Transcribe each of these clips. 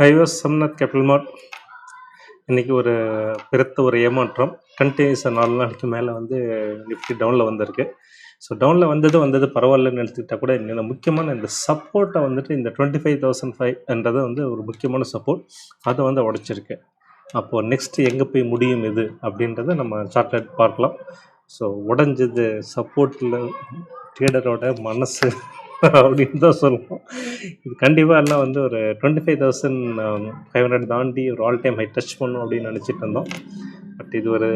ஹைவஸ் சம்நாத் capital மார்ட். இன்றைக்கி ஒரு பெருத்த ஒரு ஏமாற்றம். கண்டினியூஸாக நாலு நாளைக்கு மேலே வந்து நிஃப்டி டவுனில் வந்திருக்கு. ஸோ டவுனில் வந்தது வந்தது பரவாயில்லன்னு எடுத்துக்கிட்டால் கூட இந்த முக்கியமான இந்த சப்போர்ட்டை வந்துட்டு இந்த டுவெண்ட்டி ஃபைவ் தௌசண்ட் ஃபைவ்ன்றது வந்து ஒரு முக்கியமான சப்போர்ட் அதை வந்து உடைச்சிருக்கு. அப்போது நெக்ஸ்ட் எங்கே போய் முடியும் இது அப்படின்றத நம்ம சார்ட்லெட் பார்க்கலாம். ஸோ உடஞ்சது சப்போர்ட்டில் ட்ரேடரோட மனசு அப்படின்னு தான் சொல்லுவோம். இது கண்டிப்பாக எல்லாம் வந்து ஒரு twenty five thousand five hundred தாண்டி ஒரு ஆல் டைம் ஹை டச் பண்ணும் அப்படின்னு நினச்சிட்டு இருந்தோம். பட் இது ஒரு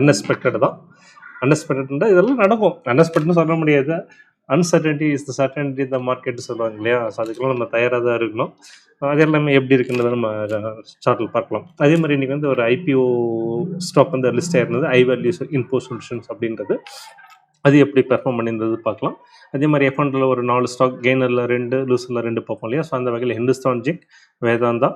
அன்எக்ஸ்பெக்டட் தான். அன்எக்ஸ்பெக்டட்னா இதெல்லாம் நடக்கும். அன்எக்ஸ்பெக்ட்னு சொல்ல முடியாது. Uncertainty is the certainty the market சொல்லுவாங்க இல்லையா? ஸோ அதுக்கெல்லாம் நம்ம தயாராக தான் இருக்கணும். அது எல்லாமே எப்படி இருக்குன்றதை நம்ம சார்ட்டில் பார்க்கலாம். அதே மாதிரி இன்றைக்கி வந்து ஒரு ஐபிஓ ஸ்டாக் வந்து லிஸ்ட் ஆயிருந்தது. ஐ வேல்யூஸ் இன்போ சொல்யூஷன்ஸ் அப்படின்றது. அது எப்படி பெர்ஃபார்ம் பண்ணியிருந்தது பார்க்கலாம். அதே மாதிரி எஃப்எண்டில் ஒரு நாலு ஸ்டாக் கெய்னரில் ரெண்டு லூஸில் ரெண்டு பார்ப்போம் இல்லையா? ஸோ அந்த வகையில் Hindustan Zinc Vedanta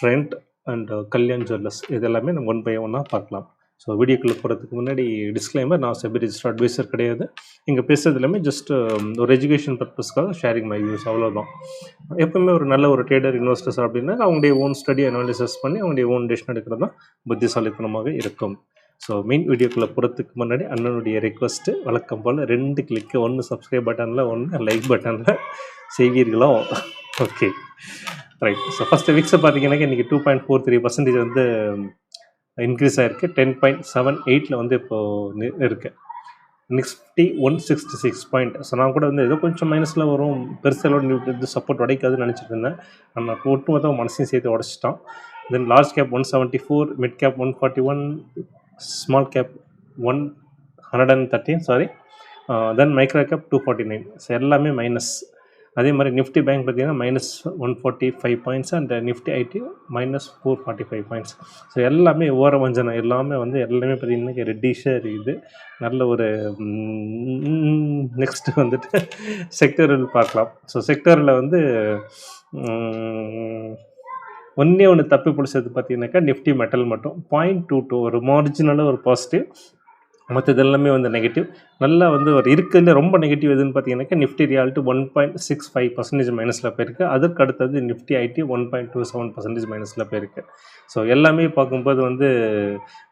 Trent and Kalyan Jewellers இது எல்லாமே நம்ம ஒன் பை ஒன்னாக பார்க்கலாம். ஸோ வீடியோக்குள்ளே போகிறதுக்கு முன்னாடி டிஸ்க்ளைமர் நான் செபி ரிஜிஸ்டர் அட்வைசர் கிடையாது. இங்கே பேசுறது எல்லாமே ஜஸ்ட் um, ஒரு எஜுகேஷன் பர்பஸ்க்காக ஷேரிங் மை வியூஸ் அவ்வளோதான் எப்பவுமே ஒரு நல்ல ஒரு ட்ரேடர் இன்வெஸ்டர்ஸ் அப்படின்னா அவங்களுடைய ஓன் ஸ்டடி அனாலிசிஸ் பண்ணி அவங்களுடைய ஓன் டெசிஷன் எடுக்கிறது தான் புத்திசாலித்தனமாக இருக்கும். ஸோ மெயின் வீடியோக்குள்ளே போகிறதுக்கு முன்னாடி அண்ணனுடைய ரெக்வஸ்ட்டு வழக்கம் போல் ரெண்டு கிளிக்கு ஒன்று சப்ஸ்கிரைப் பட்டனில் ஒன்று லைக் பட்டனில் செய்வீர்களோ? ஓகே ரைட் ஸோ ஃபஸ்ட்டு விக்ஸை பார்த்தீங்கன்னாக்கா இன்றைக்கி two point four three percentage வந்து இன்க்ரீஸ் ஆகிருக்கு டென் பாயிண்ட் செவன் எயிட்டில் வந்து இப்போது இருக்குது Nifty one sixty six point so நான் கூட வந்து ஏதோ கொஞ்சம் மைனஸில் வரும். பெருசாக இது சப்போர்ட் உடைக்காதுன்னு நினச்சிட்டு இருந்தேன். ஆனால் ஒட்டுமொத்தம் மனசையும் சேர்த்து உடச்சிட்டோம். Then large cap one seventy four mid cap one forty one small cap one hundred and thirteen sorry then micro cap two forty nine so எல்லாமே மைனஸ் அதே மாதிரி நிஃப்டி பேங்க் பார்த்தீங்கன்னா minus one forty five points and Nifty IT minus four forty five points so எல்லாமே ஓர வஞ்சனம் எல்லாமே வந்து எல்லாமே பார்த்தீங்கன்னா ரெட்டிஷாக இருக்குது. நல்ல ஒரு நெக்ஸ்ட்டு வந்துட்டு செக்டரில் பார்க்கலாம். ஸோ செக்டரில் வந்து ஒன்றே ஒன்று தப்பி பிடிச்சது பார்த்தீங்கன்னாக்கா நிஃப்டி மெட்டல் மட்டும். பாயிண்ட் டூ டூ ஒரு மார்ஜினலாக ஒரு பாசிட்டிவ் மற்றது எல்லாமே வந்து நெகட்டிவ் நல்லா வந்து ஒரு இருக்கிறதுல ரொம்ப நெகட்டிவ் எதுன்னு பார்த்தீங்கன்னாக்கா Nifty realty one point six five percentage மைனஸில் போயிருக்கு. அதுக்கு அடுத்தது Nifty IT one point two seven percentage மைனஸில் போயிருக்கு. ஸோ எல்லாமே பார்க்கும்போது வந்து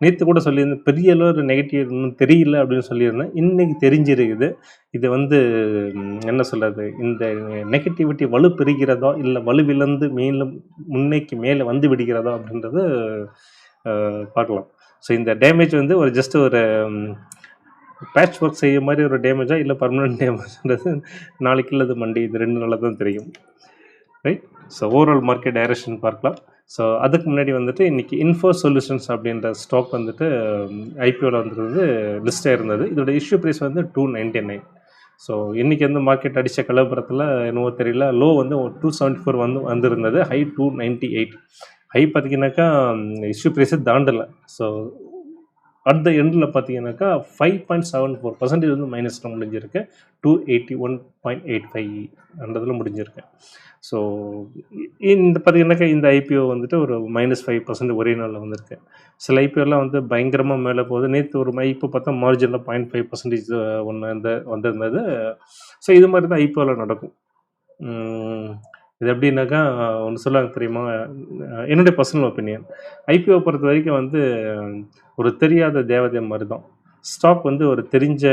நேற்று கூட சொல்லியிருந்தேன் பெரிய அளவு நெகட்டிவ் இன்னும் தெரியல அப்படின்னு சொல்லியிருந்தேன். இன்றைக்கி தெரிஞ்சிருக்குது. இது வந்து என்ன சொல்கிறது இந்த நெகட்டிவிட்டி வலு பெறுகிறதோ இல்லை வலுவிழந்து மேலும் முன்னைக்கு மேலே வந்து விடுகிறதோ அப்படின்றது பார்க்கலாம். ஸோ இந்த டேமேஜ் வந்து ஒரு ஜஸ்ட் ஒரு பேட்ச் ஒர்க் செய்ய மாதிரி ஒரு டேமேஜா இல்லை பர்மனெண்ட் டேமேஜ்ன்றது நாளைக்கு இல்லது மண்டி இது ரெண்டு நாளாக தான் தெரியும். Right so overall market direction பார்க்கலாம். ஸோ அதுக்கு முன்னாடி வந்துட்டு இன்றைக்கி இன்ஃபோ சொல்யூஷன்ஸ் அப்படின்ற ஸ்டாக் வந்துட்டு ஐபிஓவில் வந்துருந்தது லிஸ்ட்டாக இருந்தது. இதோட இஷ்யூ ப்ரைஸ் வந்து டூ நைன்டி நைன் ஸோ இன்றைக்கி வந்து மார்க்கெட் அடித்த கலப்புறத்தில் என்னவோ தெரியல லோ வந்து டூ செவன்ட்டி ஃபோர் வந்து வந்திருந்தது high two ninety eight high பார்த்தீங்கன்னாக்கா இஷ்யூ ப்ரைஸை தாண்டலை. ஸோ அட் த எண்டில் பார்த்தீங்கன்னாக்கா five point seven four percentage வந்து மைனஸில் முடிஞ்சிருக்கு. Two eighty one point eight five அன்றதில் முடிஞ்சிருக்கு. ஸோ இந்த பார்த்தீங்கன்னாக்கா இந்த ஐபிஓ வந்துட்டு ஒரு மைனஸ் ஃபைவ் பர்சன்ட் ஒரே நாளில் வந்திருக்கு. சில ஐபிஓலாம் வந்து பயங்கரமாக மேலே போகுது. நேற்று ஒரு இப்போ பார்த்தா மார்ஜினில் பாயிண்ட் ஃபைவ் பர்சன்டேஜ் ஒன்று இந்த வந்திருந்தது. ஸோ இது மாதிரி தான் ஐபிஓவில் நடக்கும். இது எப்படின்னாக்கா ஒன்று சொல்லுவாங்க தெரியுமா? என்னுடைய பர்சனல் ஒப்பீனியன் ஐபிஓ பொறுத்த வரைக்கும் வந்து ஒரு தெரியாத தேவதை மாதிரி தான் ஸ்டாக் வந்து ஒரு தெரிஞ்ச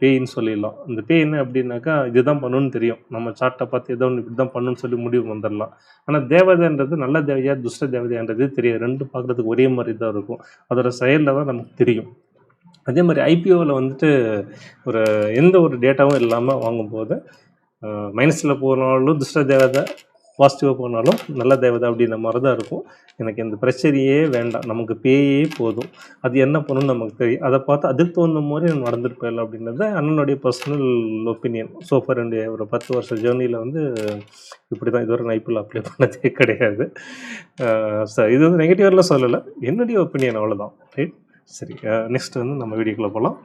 பேயின்னு சொல்லிடலாம். இந்த பேய் என்ன அப்படின்னாக்கா இதுதான் பண்ணணும்னு தெரியும். நம்ம சார்ட்டை பார்த்து ஏதோ ஒன்று இப்படி தான் பண்ணணும்னு சொல்லி முடிவு வந்துடலாம். ஆனால் தேவதைன்றது நல்ல தேவையா துஷ்ட தேவதைன்றது தெரியாது. ரெண்டு பார்க்குறதுக்கு ஒரே மாதிரி தான் இருக்கும். அதோட செயலில் தான் நமக்கு தெரியும். அதே மாதிரி ஐபிஓவில் வந்துட்டு ஒரு எந்த ஒரு டேட்டாவும் இல்லாமல் வாங்கும்போது மைனஸில் போனாலும் துஷ்ட தேவதை பாசிட்டிவாக போனாலும் நல்ல தேவதை அப்படின்ற மாதிரி தான் இருக்கும். எனக்கு இந்த பிரச்சனையே வேண்டாம். நமக்கு பேயே போதும். அது என்ன பண்ணணும்னு நமக்கு தெரியும். அதை பார்த்து அதுக்கு தகுந்த மாதிரி நான் நடந்துட்டு போயிடலாம் அப்படின்றது அண்ணனுடைய பர்சனல் ஒப்பீனியன் சோஃபர் என்னுடைய ஒரு பத்து வருஷம் ஜேர்னியில் வந்து இப்படி தான் இதுவரை நான் அப்ளை பண்ணதே கிடையாது. சார் இது வந்து நெகட்டிவ்லாம் சொல்லலை. என்னுடைய ஒப்பீனியன் அவ்வளோதான் ரைட் சரி நெக்ஸ்ட் வந்து நம்ம வீடியோக்குள்ளே போகலாம்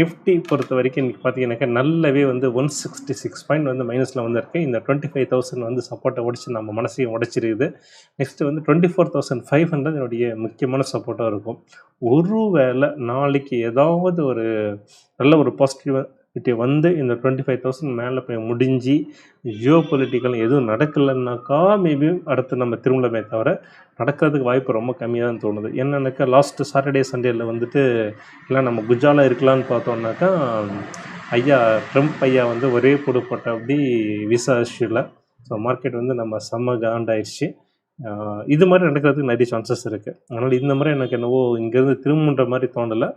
நிஃப்டி பொறுத்த வரைக்கும் இன்றைக்கி பார்த்தீங்கன்னாக்கா நல்லாவே வந்து ஒன் சிக்ஸ்டி சிக்ஸ் பாயிண்ட் வந்து மைனஸில் வந்திருக்கேன் இந்த டுவெண்ட்டி ஃபைவ் தௌசண்ட் வந்து சப்போர்ட்டை உடச்சி நம்ம மனசையும் உடச்சிருக்குது நெக்ஸ்ட்டு வந்து twenty four thousand five hundred என்னுடைய முக்கியமான சப்போர்ட்டாக இருக்கும். ஒரு வேளை நாளைக்கு ஏதாவது ஒரு நல்ல ஒரு பாசிட்டிவாக இப்படி வந்து இந்த டுவெண்ட்டி ஃபைவ் தௌசண்ட் மேலே போய் முடிஞ்சு ஜியோ பொலிட்டிக்கல் எதுவும் நடக்கலைன்னாக்கா மேபி அடுத்து நம்ம திரும்பலமே தவிர நடக்கிறதுக்கு வாய்ப்பு ரொம்ப கம்மியாக தான் தோணுது. என்னன்னாக்கா லாஸ்ட்டு சாட்டர்டே சண்டேல வந்துட்டு இல்லை நம்ம குஜாலாக இருக்கலாம்னு பார்த்தோம்னாக்கா ஐயா ட்ரம்ப் ஐயா வந்து ஒரே போடு போட்ட அப்படி விசா இஷ்யூவில் ஸோ மார்க்கெட் வந்து நம்ம செம்ம காண்டாயிடுச்சு. இது மாதிரி நடக்கிறதுக்கு நிறைய சான்சஸ் இருக்குது அதனால் இந்த மாதிரி எனக்கு என்னவோ இங்கேருந்து திரும்புன்ற மாதிரி தோணலை.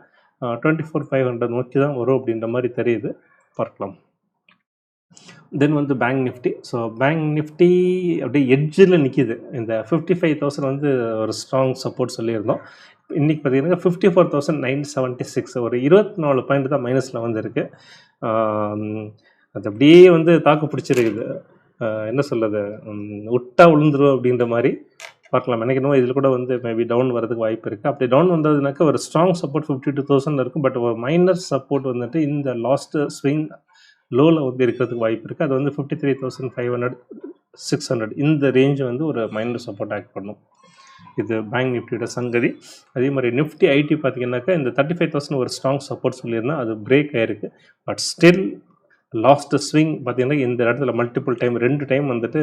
டுவெண்ட்டி ஃபோர் ஃபைவ் ஹண்ட்ரட் நோக்கி தான் வரும் அப்படின்ற மாதிரி தெரியுது. பார்க்கலாம். தென் வந்து bank Nifty so bank Nifty அப்படியே எட்ஜில் நிற்கிது இந்த ஃபிஃப்டி ஃபைவ் தௌசண்ட் வந்து ஒரு ஸ்ட்ராங் சப்போர்ட் சொல்லியிருந்தோம். இன்றைக்கி பார்த்தீங்கன்னா fifty four thousand nine seventy six ஒரு இருபத்தி நாலு பாயிண்ட் தான் மைனஸில் வந்துருக்கு. அது அப்படியே வந்து தாக்கு பிடிச்சிருக்குது. என்ன சொல்கிறது விட்டா விழுந்துரும் அப்படின்ற மாதிரி பார்க்கலாம். எனக்கு இன்னும் இதில் கூட வந்து மேபி டவுன் வரதுக்கு வாய்ப்பு இருக்குது அப்படி டவுன் வந்ததுனாக்கா ஒரு strong support fifty two thousand இருக்கும். பட் ஒரு மைனர் சப்போர்ட் வந்துட்டு இந்த லாஸ்ட் ஸ்விங் லோவில் வந்து இருக்கிறதுக்கு வாய்ப்பு இருக்குது அது வந்து fifty three thousand five hundred six hundred இந்த ரேஞ்ச் வந்து ஒரு மைனர் சப்போர்ட் ஆக்ட் பண்ணும். இது பேங்க் நிஃப்டியோட சங்கதி. அதே மாதிரி நிஃப்டி ஐடி பார்த்தீங்கன்னாக்கா இந்த தேர்ட்டி ஃபைவ் தௌசண்ட் ஒரு ஸ்ட்ராங் சப்போர்ட் சொல்லியிருந்தால் அது பிரேக் ஆயிருக்கு. பட் ஸ்டில் லாஸ்ட் ஸ்விங் பார்த்தீங்கன்னா இந்த இடத்துல மல்டிபிள் டைம் ரெண்டு டைம் வந்துட்டு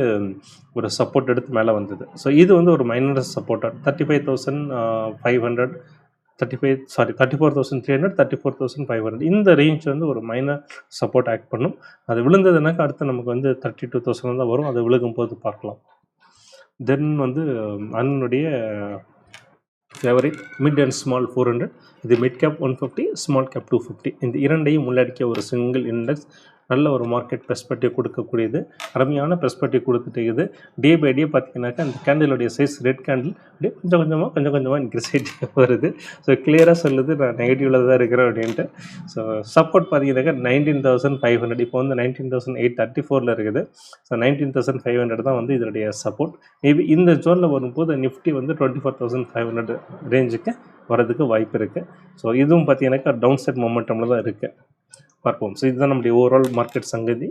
ஒரு சப்போர்ட் எடுத்து மேலே வந்தது. ஸோ இது வந்து ஒரு minor supporter thirty five thousand five hundred thirty five sorry thirty four thousand three hundred thirty four thousand five hundred இந்த ரேஞ்ச் வந்து ஒரு மைனர் சப்போர்ட் ஆக்ட் பண்ணும். அது விழுந்ததுனாக்கா அடுத்து நமக்கு வந்து தேர்ட்டி டூ தௌசண்ட் தான் வரும். அது விழுகும் போது பார்க்கலாம். தென் வந்து அண்ணனுடைய favourite mid and small four hundred இது mid cap one fifty small cap two fifty இந்த இரண்டையும் உள்ளடக்கிய ஒரு சிங்கிள் இண்டெக்ஸ் நல்ல ஒரு மார்க்கெட் பெர்ஸ்பெக்டிவ் கொடுக்கக்கூடியது. அருமையான பெர்ஸ்பெக்டிவ் கொடுத்துட்டு இருக்குது. டே பை டே பார்த்தீங்கன்னாக்கா அந்த கேண்டிலுடைய சைஸ் ரெட் கேண்டில் அப்படியே கொஞ்சம் கொஞ்சமாக கொஞ்சம் கொஞ்சமாக இன்க்ரீஸ் ஆகிட்டே வருது. ஸோ கிளியராக சொல்லுது. நான் நெகட்டிவில் தான் இருக்கிறேன் அப்படின்ட்டு. ஸோ சப்போர்ட் பார்த்தீங்கன்னாக்கா நைன்டீன் தௌசண்ட் ஃபைவ் ஹண்ட்ரட் இப்போ வந்து நைன்டீன் தௌசண்ட் எயிட் தேர்ட்டி ஃபோரில் இருக்குது. So nineteen thousand five hundred தான் வந்து இதனுடைய சப்போர்ட் மேபி இந்த ஜோனில் வரும்போது நிஃப்டி வந்து twenty four thousand five hundred ரேஞ்சுக்கு வரதுக்கு வாய்ப்பு இருக்குது ஸோ இதுவும் பார்த்தீங்கன்னாக்கா டவுன் சைட் மொமெண்டமில் தான் இருக்குது பார்ப்போம். ஸோ இதுதான் நம்முடைய ஓவரால் மார்க்கெட் சங்கதி.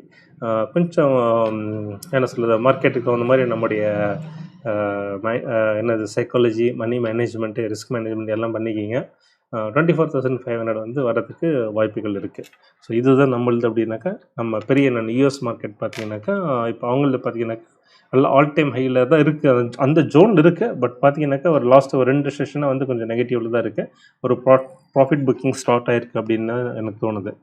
கொஞ்சம் என்ன சொல்கிறது மார்க்கெட்டுக்கு தகுந்த மாதிரி நம்முடைய மை- என்னது psychology money management risk management எல்லாம் பண்ணிக்கிங்க. Twenty four thousand five hundred வந்து வரதுக்கு வாய்ப்புகள் இருக்குது ஸோ இதுதான் நம்மளது அப்படின்னாக்கா நம்ம பெரிய நான் யூஎஸ் மார்க்கெட் பார்த்தீங்கன்னாக்கா இப்போ அவங்களது பார்த்தீங்கன்னாக்கா நல்லா ஆல் டைம் ஹையில் தான் இருக்குது அந்த ஜோன் இருக்குது பட் பார்த்தீங்கன்னாக்கா ஒரு லாஸ்ட் ஒரு ரெண்டு செஷனாக வந்து கொஞ்சம் நெகட்டிவில் தான் இருக்குது ஒரு ப்ரா ப்ராஃபிட் புக்கிங் ஸ்டார்ட் ஆகிருக்கு அப்படின்னு எனக்கு தோணுது.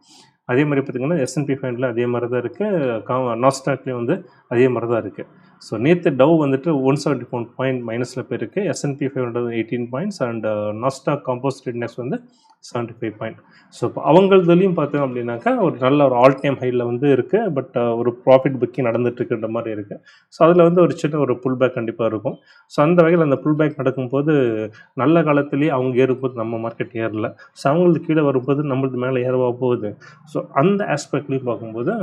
அதே மாதிரி பார்த்தீங்கன்னா எஸ்என்பி ஃபைவ்ல அதே மாதிரி தான் இருக்குது கா நாஸ்டாக்லேயும் வந்து அதே மாதிரி தான் இருக்குது ஸோ நேற்று டவ் வந்துட்டு ஒன் செவன்ட்டி ஃபோன் பாயிண்ட் மைனஸில் போயிருக்கு S and P five hundred eighteen points and Nasdaq composite index வந்து செவன்ட்டி ஃபைவ் பாயிண்ட் ஸோ இப்போ அவங்களதுலேயும் பார்த்தோம் அப்படின்னாக்கா ஒரு நல்ல ஒரு ஆல் டைம் ஹையில் வந்து இருக்குது பட் uh, ஒரு ப்ராஃபிட் புக்கிங் நடந்துட்டுருக்குன்ற மாதிரி இருக்குது ஸோ அதில் வந்து ஒரு சின்ன ஒரு புல் பேக் கண்டிப்பாக இருக்கும். ஸோ அந்த வகையில் அந்த புல் பேக் நடக்கும்போது நல்ல காலத்துலேயே அவங்க ஏறும்போது நம்ம மார்க்கெட் ஏறல. ஸோ அவங்களுக்கு கீழே வரும்போது நம்மளுக்கு மேலே ஏறவா போகுது. ஸோ அந்த ஆஸ்பெக்ட்லேயும் பார்க்கும்போது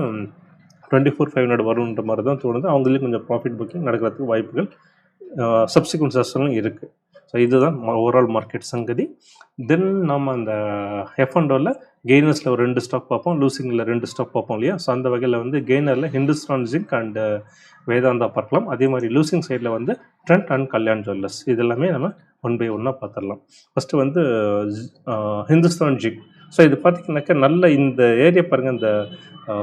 டுவெண்ட்டி ஃபோர் ஃபைவ் ஹண்ட்ரட் வரும்ன்ற மாதிரி தான் தோணுது. அவங்களையும் கொஞ்சம் ப்ராஃபிட் புக்கிங் நடக்கிறதுக்கு வாய்ப்புகள் சப்சிக்வன்ட் செஷனும் இருக்குது ஸோ இதுதான் ஓவரால் மார்க்கெட் சங்கதி. தென் நம்ம அந்த எஃப் அண்டோவில் கெய்னர்ஸில் ஒரு ரெண்டு ஸ்டாக் பார்ப்போம் லூசிங்கில் ரெண்டு ஸ்டாக் பார்ப்போம் இல்லையா? ஸோ அந்த வகையில் வந்து கெய்னரில் ஹிந்துஸ்தான் ஜிங்க் அண்டு வேதாந்தா பார்க்கலாம். அதே மாதிரி லூசிங் சைடில் வந்து ட்ரெண்ட் அண்ட் கல்யாண் ஜுவல்லர்ஸ் இதெல்லாமே நம்ம ஒன் பை ஒன்னாக பார்த்துடலாம். ஃபஸ்ட்டு வந்து ஹிந்துஸ்தான் ஜிங்க் ஸோ இது பார்த்தீங்கன்னாக்கா நல்ல இந்த ஏரியா பாருங்கள் இந்த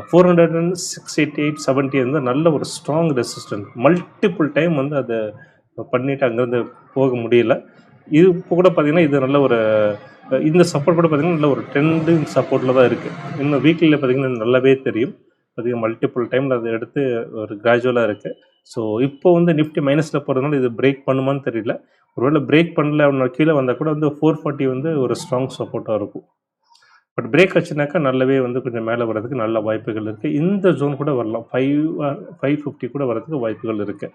four hundred and six eighty eight seventy வந்து நல்ல ஒரு ஸ்ட்ராங் ரெசிஸ்டன்ட் மல்டிபிள் டைம் வந்து அதை பண்ணிவிட்டு அங்கேருந்து போக முடியல. இது இப்போ கூட பார்த்தீங்கன்னா இது நல்ல ஒரு இந்த சப்போர்ட் கூட பார்த்தீங்கன்னா நல்ல ஒரு ட்ரெண்டிங் சப்போர்ட்டில் தான் இருக்குது இன்னும் வீக்லியில் பார்த்தீங்கன்னா நல்லாவே தெரியும். பார்த்தீங்கன்னா மல்டிபிள் டைமில் அதை எடுத்து ஒரு கிராஜுவலாக இருக்குது ஸோ இப்போ வந்து நிஃப்டி மைனஸில் போகிறதுனால இது பிரேக் பண்ணுமான்னு தெரியல. ஒருவேளை பிரேக் பண்ணல அப்படின்னா கீழே வந்தால் கூட வந்து ஃபோர் ஃபார்ட்டி வந்து ஒரு ஸ்ட்ராங் சப்போர்ட்டாக இருக்கும். பட் பிரேக் ஆச்சுனாக்கா நல்லாவே வந்து கொஞ்சம் மேலே வர்றதுக்கு நல்ல வாய்ப்புகள் இருக்குது இந்த ஜோன் கூட வரலாம். ஃபைவ் ஃபைவ் ஃபிஃப்டி கூட வரதுக்கு வாய்ப்புகள் இருக்குது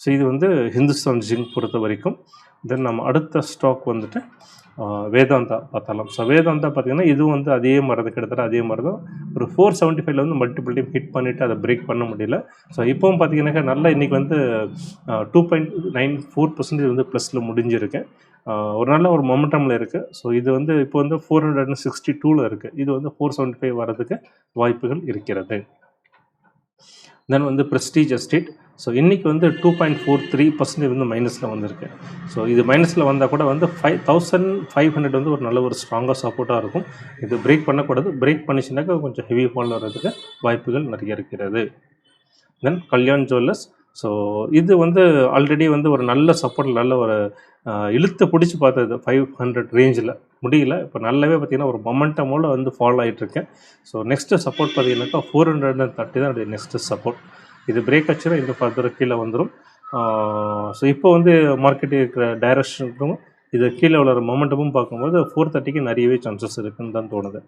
ஸோ இது வந்து ஹிந்துஸ்தான் ஜிங்க் பொறுத்த வரைக்கும் தென் நம்ம அடுத்த ஸ்டாக் வந்துட்டு வேதாந்தா பார்த்தாலும். ஸோ வேதாந்தா பார்த்தீங்கன்னா இதுவும் வந்து அதே மாதிரி தான் கிட்டத்தட்ட அதே மாதிரி தான் ஒரு ஃபோர் செவன்ட்டி ஃபைவ்ல வந்து மல்டிபிள் டைம் ஹிட் பண்ணிவிட்டு அதை பிரேக் பண்ண முடியல. ஸோ இப்போவும் பார்த்தீங்கன்னாக்கா நல்லா இன்றைக்கி வந்து two point nine four percentage வந்து ப்ளஸில் முடிஞ்சிருக்கு. ஒரு நல்ல ஒரு மொமெண்டமில் இருக்குது ஸோ இது வந்து இப்போ வந்து ஃபோர் ஹண்ட்ரட் அண்ட் சிக்ஸ்டி டூவில் இருக்குது இது வந்து ஃபோர் செவன்ட்டி ஃபைவ் வரதுக்கு வாய்ப்புகள் இருக்கிறது. தென் வந்து ப்ரெஸ்டீஜ் எஸ்டேட் ஸோ இன்றைக்கி வந்து two point four three percentage வந்து மைனஸில் வந்திருக்கு. ஸோ இது மைனஸில் வந்தால் கூட வந்து ஃபைவ் தௌசண்ட் ஃபைவ் ஹண்ட்ரட் வந்து ஒரு நல்ல ஒரு ஸ்ட்ராங்காக சப்போர்ட்டாக இருக்கும். இது பிரேக் பண்ணக்கூடாது. பிரேக் பண்ணிச்சுனாக்கா கொஞ்சம் ஹெவி ஃபால் வர்றதுக்கு வாய்ப்புகள் நிறைய இருக்கிறது. தென் கல்யாண் ஜுவல்லர்ஸ் ஸோ இது வந்து ஆல்ரெடி வந்து ஒரு நல்ல சப்போர்ட் நல்ல ஒரு இழுத்து பிடிச்சி பார்த்தது ஃபைவ் ஹண்ட்ரட் ரேஞ்சில் முடியல. இப்போ நல்லாவே பார்த்தீங்கன்னா ஒரு மொமெண்டமோட வந்து ஃபாலோ ஆகிட்டு இருக்கேன் ஸோ நெக்ஸ்ட்டு சப்போர்ட் பார்த்தீங்கன்னாக்கா ஃபோர் ஹண்ட்ரட் தேர்ட்டி தான் என்னுடைய நெக்ஸ்ட்டு சப்போர்ட் இது பிரேக் ஆச்சுன்னா இன்னும் ஃபர்தர் கீழே வந்துடும் ஸோ இப்போ வந்து மார்க்கெட் இருக்கிற டைரக்ஷனுக்கும் இது கீழே உள்ள மொமெண்டமும் பார்க்கும்போது ஃபோர் தேர்ட்டிக்கு நிறையவே சான்சஸ் இருக்குன்னு தான் தோணுது.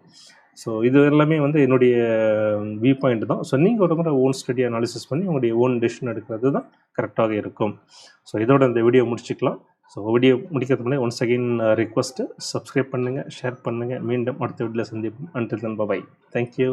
ஸோ இது எல்லாமே வந்து என்னுடைய வியூ பாயிண்ட் தான். ஸோ நீங்கள் ஒரு முறை ஓன் ஸ்டடி அனாலிசிஸ் பண்ணி உங்களுடைய ஓன் டெசிஷன் எடுக்கிறது தான் கரெக்டாக இருக்கும். ஸோ இதோட இந்த வீடியோ முடிச்சுக்கலாம். ஸோ வீடியோ முடிக்கிறதுக்கு முன்னாடி ஒன்ஸ் அகெயின் ரிக்வஸ்ட்டு சப்ஸ்கிரைப் பண்ணுங்கள் ஷேர் பண்ணுங்கள் மீண்டும் அடுத்த வீடியோவில் சந்திப்போம். அன்டில் தன் பாய் தேங்க்யூ